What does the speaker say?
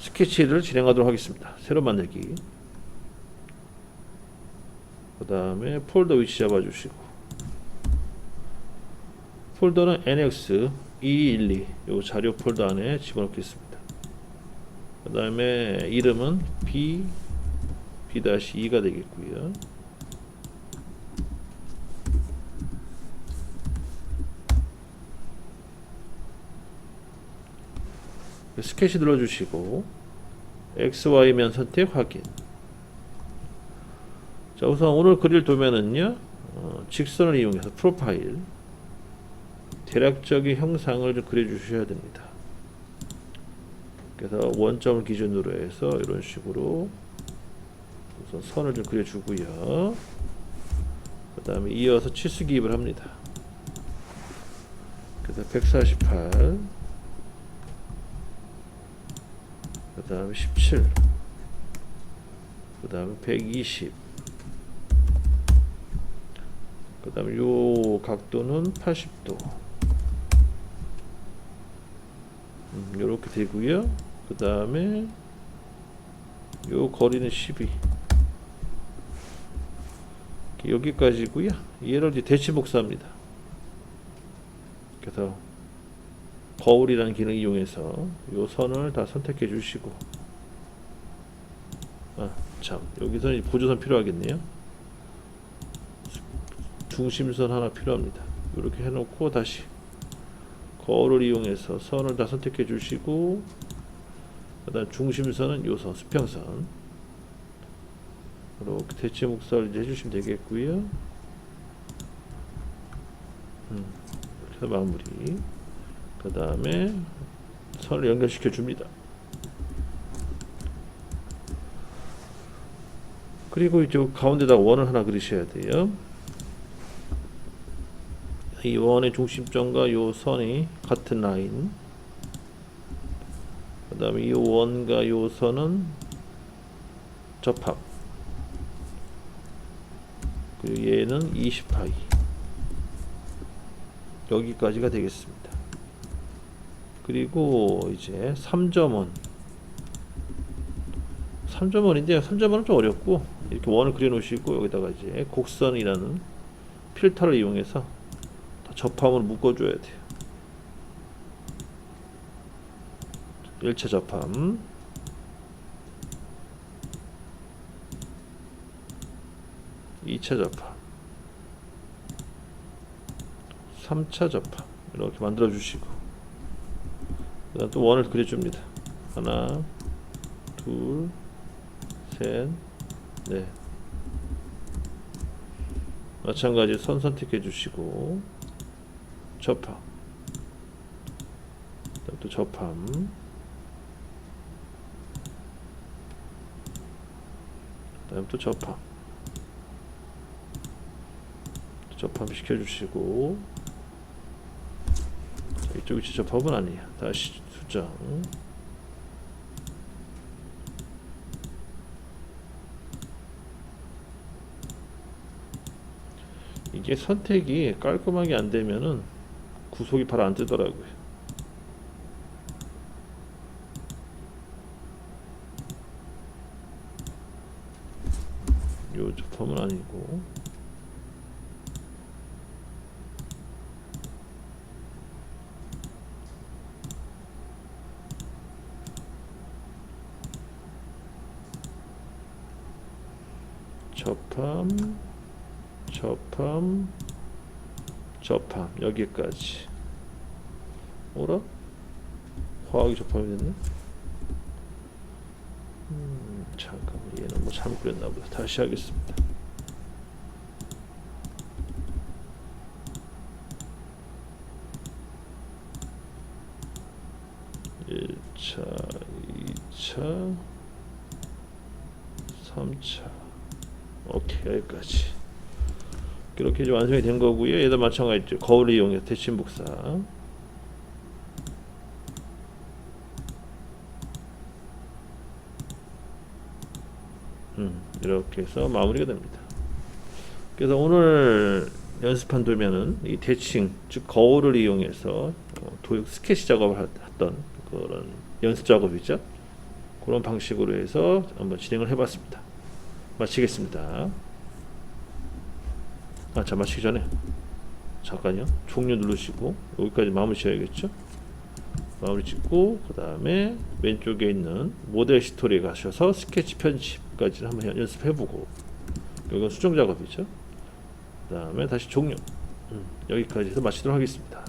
스케치를 진행하도록 하겠습니다. 새로 만들기. 그 다음에 폴더 위치 잡아주시고 폴더는 NX 212 요 자료 폴더 안에 집어넣겠습니다. 그 다음에 이름은 B B-2가 되겠고요. 스케치 눌러주시고 XY면 선택 확인. 자 우선 오늘 그릴 도면은요 어, 직선을 이용해서 프로파일 대략적인 형상을 좀 그려주셔야 됩니다. 그래서 원점을 기준으로 해서 이런 식으로 우선 선을 좀 그려주고요. 그 다음에 이어서 치수 기입을 합니다. 그래서 148, 그 다음에 17, 그 다음에 120, 그 다음에 요 각도는 80도. 음, 요렇게 되고요. 그 다음에 요 거리는 12. 여기까지고요. 얘를 이제 대치 복사합니다. 그래서 거울이라는 기능 을 이용해서 요 선을 다 선택해 주시고 아, 참 여기서 이 보조선 필요하겠네요. 중심선 하나 필요합니다. 이렇게 해놓고 다시 거울을 이용해서 선을 다 선택해 주시고 그 다음 중심선은 요선 수평선 이렇게 대체 목살을 이제 해주시면 되겠고요. 음, 이렇게 해서 마무리. 그 다음에 선을 연결시켜 줍니다. 그리고 이제 가운데다 원을 하나 그리셔야 돼요. 이 원의 중심점과 요 선이 같은 라인. 그 다음에 이 원과 요 선은 접합. 그리고 얘는 20파이. 여기까지가 되겠습니다. 그리고 이제 3점원. 3점원인데 3점원은 좀 어렵고 이렇게 원을 그려 놓으시고 여기다가 이제 곡선이라는 필터를 이용해서 다 접함을 묶어 줘야 돼요. 1차 접함. 2차 접함. 3차 접함. 이렇게 만들어 주시고 그다음 또 원을 그려줍니다. 하나, 둘, 셋, 넷. 마찬가지 선 선택해 주시고 접함. 또 접함. 그다음 또 접함. 또 접함 시켜주시고 자, 이쪽 위치 접합은 아니에요. 다시 수정. 이게 선택이 깔끔하게 안 되면은 구속이 바로 안 뜨더라고요. 요 접함은 아니고 접함, 접함, 접함 여기까지. 뭐라? 화학이 접함이 됐네. 음, 잠깐만 얘는 뭐 잘못 그렸나 보다. 다시 하겠습니다. 일차이차삼차 오케이 여기까지. 이렇게 이제 완성이 된 거고요. 얘도 마찬가지죠. 거울을 이용해서 대칭 복사. 음, 이렇게 해서 마무리가 됩니다. 그래서 오늘 연습한 도면은 이 대칭 즉 거울을 이용해서 어, 도형 스케치 작업을 하- 했던 그런 연습 작업이죠. 그런 방식으로 해서 한번 진행을 해봤습니다. 마치겠습니다. 아, 자 마치기 전에 잠깐요. 종료 누르시고 여기까지 마무리 지어야겠죠. 마무리 짓고 그 다음에 왼쪽에 있는 모델 스토리에 가셔서 스케치 편집까지 한번 연습해보고 이건 수정 작업이죠. 그 다음에 다시 종료 음, 여기까지 해서 마치도록 하겠습니다.